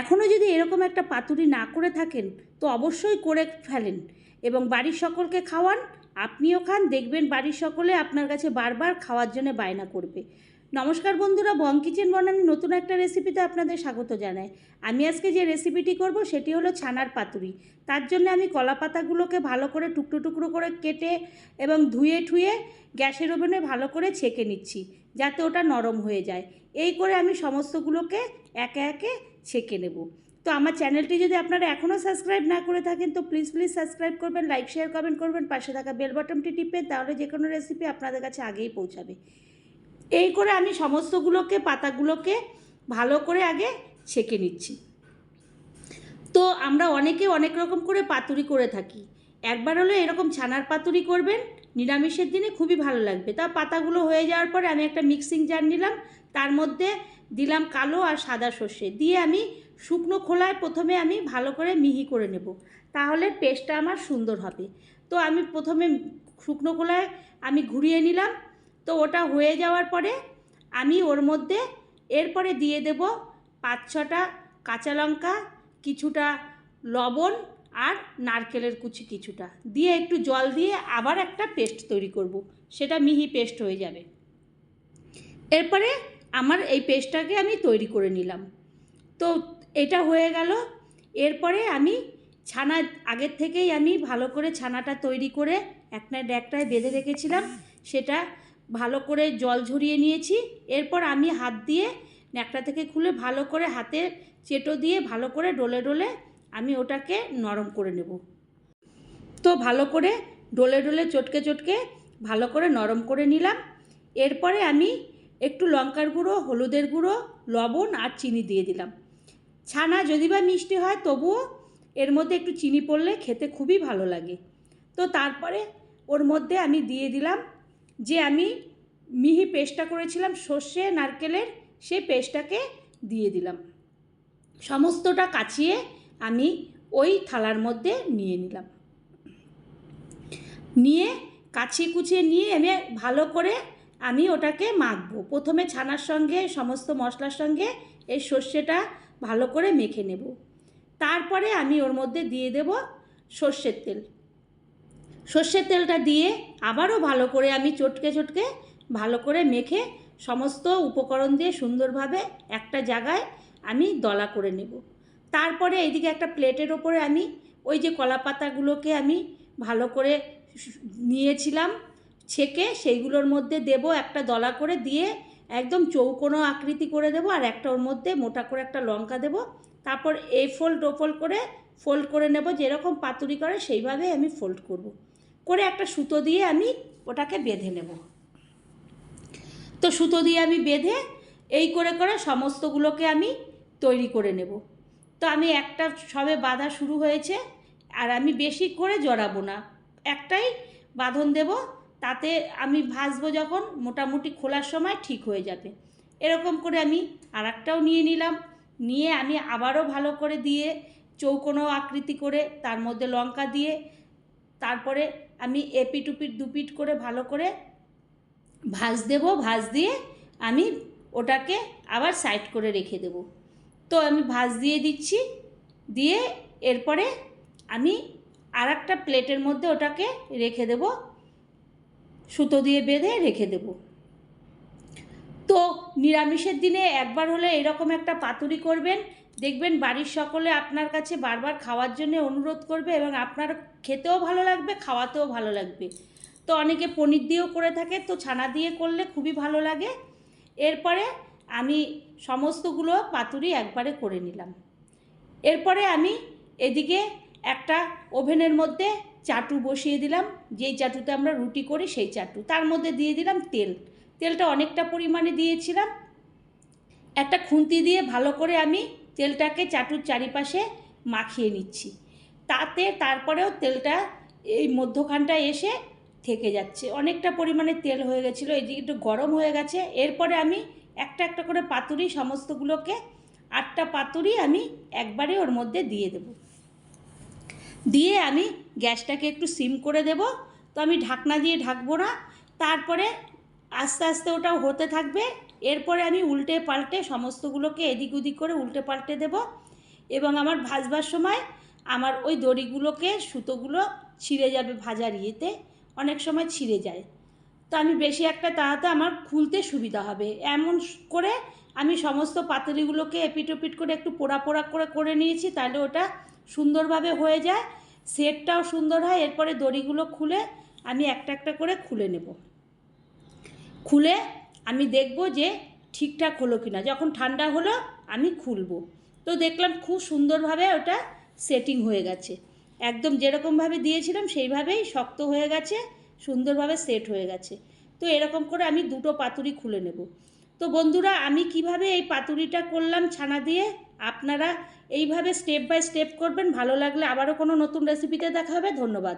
এখনও যদি এরকম একটা পাতুরি না করে থাকেন, তো অবশ্যই করে ফেলেন এবং বাড়ির সকলকে খাওয়ান। আপনিও খান, দেখবেন বাড়ির সকলে আপনার কাছে বারবার খাওয়ার জন্য বায়না করবে। নমস্কার বন্ধুরা বং কিচেন বনানি নতুন একটা রেসিপিতে আপনাদের স্বাগত জানাই। আমি আজকে যে রেসিপিটি করব সেটি হলো ছানার পাতুরি। তার জন্য আমি কলা পাতাগুলোকে ভালো করে টুকরো টুকরো করে কেটে এবং ধুয়ে ঠুয়ে গ্যাসের ওভেনে ভালো করে ছেঁকে নিচ্ছি, যাতে ওটা নরম হয়ে যায়। এই করে আমি সমস্তগুলোকে একে একে ছেঁকে নেব। তো আমার চ্যানেলটি যদি আপনারা এখনও সাবস্ক্রাইব না করে থাকেন, তো প্লিজ প্লিজ সাবস্ক্রাইব করবেন লাইক শেয়ার কমেন্ট করবেন, পাশে থাকা বেল বাটনটি টিপবেন তাহলে যে কোনো রেসিপি আপনাদের কাছে আগেই পৌঁছাবে। এই করে আমি সমস্তগুলোকে, পাতাগুলোকে ভালো করে আগে ছেঁকে নিচ্ছি। তো আমরা অনেকে অনেক রকম করে পাতুরি করে থাকি। একবার হলে এরকম ছানার পাতুরি করবেন নিরামিষের দিনে খুবই ভালো লাগবে। তা পাতাগুলো হয়ে যাওয়ার পরে আমি একটা মিক্সিং জার নিলাম। তার মধ্যে দিলাম কালো আর সাদা সর্ষে। দিয়ে আমি শুকনো খোলায় প্রথমে আমি ভালো করে মিহি করে নেব। তাহলে পেস্টটা আমার সুন্দর হবে। তো আমি প্রথমে শুকনো খোলায় আমি ঘুরিয়ে নিলাম। তো ওটা হয়ে যাওয়ার পরে আমি ওর মধ্যে এরপরে দিয়ে দেব পাঁচ ছটা কাঁচা লঙ্কা, কিছুটা লবণ আর নারকেলের কুচি কিছুটা। দিয়ে একটু জল দিয়ে আবার একটা পেস্ট তৈরি করব। সেটা মিহি পেস্ট হয়ে যাবে। এরপরে আমার এই পেস্টটাকে আমি তৈরি করে নিলাম। তো এটা হয়ে গেল। এরপরে আমি ছানা, আগের থেকেই আমি ভালো করে ছানাটা তৈরি করে একটা ড্যাকটায় বেঁধে রেখেছিলাম। সেটা ভালো করে জল ঝরিয়ে নিয়েছি। এরপর আমি হাত দিয়ে ন্যাকটা থেকে খুলে ভালো করে হাতে চেটো দিয়ে ভালো করে ডলে ডলে আমি ওটাকে নরম করে নেব। তো ভালো করে ডলে ডলে চটকে চটকে ভালো করে নরম করে নিলাম। এরপরে আমি একটু লঙ্কার গুঁড়ো, হলুদের গুঁড়ো, লবণ আর চিনি দিয়ে দিলাম। ছানা যদি বা মিষ্টি হয় তবুও এর মধ্যে একটু চিনি পড়লে খেতে খুবই ভালো লাগে। তো তারপরে ওর মধ্যে আমি দিয়ে দিলাম যে আমি মিহি পেস্টটা করেছিলাম সর্ষে, নারকেলের, সেই পেস্টটাকে দিয়ে দিলাম। সমস্তটা কাচিয়ে আমি ওই থালার মধ্যে নিয়ে নিলাম। নিয়ে কাছিয়ে কুচিয়ে নিয়ে আমি ভালো করে আমি ওটাকে মাখবো। প্রথমে ছানার সঙ্গে, সমস্ত মশলার সঙ্গে এই সর্ষেটা ভালো করে মেখে নেব। তারপরে আমি ওর মধ্যে দিয়ে দেব সর্ষের তেল। সর্ষের তেলটা দিয়ে আবারও ভালো করে আমি চটকে চটকে ভালো করে মেখে সমস্ত উপকরণ দিয়ে সুন্দরভাবে একটা জায়গায় আমি দলা করে নেব। তারপরে এইদিকে একটা প্লেটের ওপরে আমি ওই যে কলা পাতাগুলোকে আমি ভালো করে নিয়েছিলাম ছেঁকে, সেইগুলোর মধ্যে দেব একটা দলা করে দিয়ে একদম চৌকোনো আকৃতি করে দেব আর একটা ওর মধ্যে মোটা করে একটা লঙ্কা দেব। তারপর এই ফোল্ড ও ফোল্ড করে ফোল্ড করে নেব, যেরকম পাতুরি করে সেইভাবে আমি ফোল্ড করব। করে একটা সুতো দিয়ে আমি ওটাকে বেঁধে নেব। তো সুতো দিয়ে আমি বেঁধে এই করে করে সমস্তগুলোকে আমি তৈরি করে নেব। তো আমি একটা সবে বাঁধা শুরু হয়েছে, আর আমি বেশি করে জড়াবো না। একটাই বাঁধন দেব, তাতে আমি ভাজবো যখন মোটামুটি খোলার সময় ঠিক হয়ে যাবে। এরকম করে আমি আর একটাও নিয়ে নিলাম। নিয়ে আমি আবারও ভালো করে দিয়ে চৌকোনো আকৃতি করে তার মধ্যে লঙ্কা দিয়ে তারপরে আমি এপিট উপিট দুপিট করে ভালো করে ভাজ দেব, ভাজ দিয়ে আমি ওটাকে আবার সাইড করে রেখে দেব। তো আমি ভাজ দিয়ে দিচ্ছি, দিয়ে এরপরে আমি আর একটা প্লেটের মধ্যে ওটাকে রেখে দেব। সুতো দিয়ে বেঁধে রেখে দেব। তো নিরামিষের দিনে একবার হলে এরকম একটা পাতুরি করবেন। দেখবেন বাড়ির সকলে আপনার কাছে বারবার খাওয়ার জন্য অনুরোধ করবে এবং আপনার খেতেও ভালো লাগবে, খাওয়াতেও ভালো লাগবে। তো অনেকে পনির দিয়েও করে থাকে, তো ছানা দিয়ে করলে খুবই ভালো লাগে। এরপরে আমি সমস্তগুলো পাতুরি একবারে করে নিলাম। এরপরে আমি এদিকে একটা ওভেনের মধ্যে চাটু বসিয়ে দিলাম। যেই চাটুতে আমরা রুটি করি সেই চাটু। তার মধ্যে দিয়ে দিলাম তেল। তেলটা অনেকটা পরিমাণে দিয়েছিলাম। একটা খুন্তি দিয়ে ভালো করে আমি তেলটাকে চাটুর চারিপাশে মাখিয়ে নিচ্ছি। তাতে তারপরেও তেলটা এই মধ্যখানটা এসে থেকে যাচ্ছে। অনেকটা পরিমাণে তেল হয়ে গেছিল, এদিকে একটু গরম হয়ে গেছে। এরপরে আমি একটা একটা করে পাতুরি সমস্তগুলোকে আটটা পাতুরি আমি একবারে ওর মধ্যে দিয়ে দেব। দিয়ে আমি গ্যাসটাকে একটু সিম করে দেব। তো আমি ঢাকনা দিয়ে ঢাকবো না, তারপরে আস্তে আস্তে ওটা হতে থাকবে। এরপরে আমি উল্টে পাল্টে সমস্তগুলোকে এদিক ওদিক করে উল্টে পাল্টে দেব এবং আমার ভাজবার সময় আমার ওই দড়িগুলোকে সুতোগুলো ছিঁড়ে যাবে ভাজার ইয়েতে, অনেক সময় ছিঁড়ে যায়। তো আমি বেশি একটা তাহাতে আমার খুলতে সুবিধা হবে। এমন করে আমি সমস্ত পাতুরিগুলোকে এপিট ওপিট করে একটু পোড়া পোড়া করে করে নিয়েছি, তাহলে ওটা সুন্দরভাবে হয়ে যায় সেটটাও সুন্দর হয়, এরপরে দড়িগুলো খুলে আমি একটা একটা করে খুলে নেব। খুলে আমি দেখব যে ঠিকঠাক হলো কি না যখন ঠান্ডা হলো আমি খুলব। তো দেখলাম খুব সুন্দরভাবে ওটা সেটিং হয়ে গেছে। একদম যেরকমভাবে দিয়েছিলাম সেইভাবেই শক্ত হয়ে গেছে সুন্দরভাবে সেট হয়ে গেছে। তো এরকম করে আমি দুটো পাতুরি খুলে নেব। তো বন্ধুরা, আমি কীভাবে এই পাতুরিটা করলাম ছানা দিয়ে? আপনারা এইভাবে স্টেপ বাই স্টেপ করবেন। ভালো লাগলে আবারও কোনো নতুন রেসিপিতে দেখা হবে। ধন্যবাদ।